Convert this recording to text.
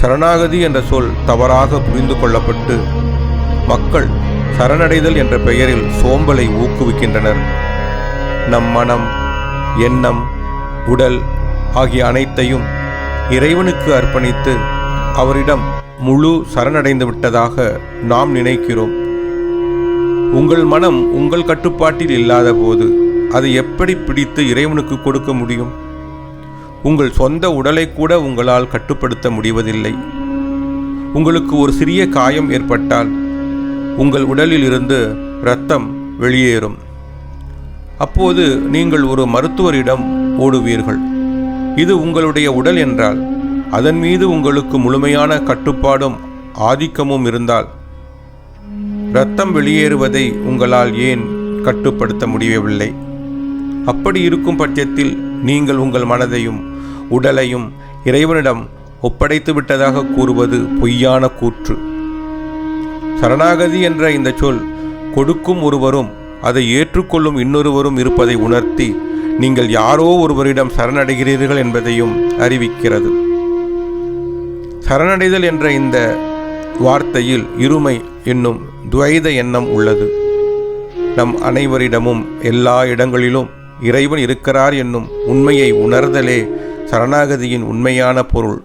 சரணாகதி என்ற சொல் தவறாக புரிந்து கொள்ளப்பட்டு மக்கள் சரணடைதல் என்ற பெயரில் சோம்பலை ஊக்குவிக்கின்றனர். நம் மனம் எண்ணம் உடல் ஆகிய அனைத்தையும் இறைவனுக்கு அர்ப்பணித்து அவரிடம் முழு சரணடைந்து விட்டதாக நாம் நினைக்கிறோம். உங்கள் மனம் உங்கள் கட்டுப்பாட்டில் இல்லாத போது அதை எப்படி பிடித்து இறைவனுக்கு கொடுக்க முடியும்? உங்கள் சொந்த உடலை கூட உங்களால் கட்டுப்படுத்த முடிவதில்லை. உங்களுக்கு ஒரு சிறிய காயம் ஏற்பட்டால் உங்கள் உடலில் இருந்து இரத்தம் வெளியேறும். அப்போது நீங்கள் ஒரு மருத்துவரிடம் ஓடுவீர்கள். இது உங்களுடைய உடல் என்றால் அதன் மீது உங்களுக்கு முழுமையான கட்டுப்பாடும் ஆதிக்கமும் இருந்தால் இரத்தம் வெளியேறுவதை உங்களால் ஏன் கட்டுப்படுத்த முடியவில்லை? அப்படி இருக்கும் பட்சத்தில் நீங்கள் உங்கள் மனதையும் உடலையும் இறைவனிடம் ஒப்படைத்து விட்டதாக கூறுவது பொய்யான கூற்று. சரணாகதி என்ற இந்த சொல் கொடுக்கும் ஒருவரும் அதை ஏற்றுக்கொள்ளும் இன்னொருவரும் இருப்பதை உணர்த்தி நீங்கள் யாரோ ஒருவரிடம் சரணடைகிறீர்கள் என்பதையும் அறிவிக்கிறது. சரணடைதல் என்ற இந்த வார்த்தையில் இருமை என்னும் துவைத எண்ணம் உள்ளது. நம் அனைவரிடமும் எல்லா இடங்களிலும் இறைவன் இருக்கிறார் என்னும் உண்மையை உணர்தலே சரணாகதியின் உண்மையான பொருள்.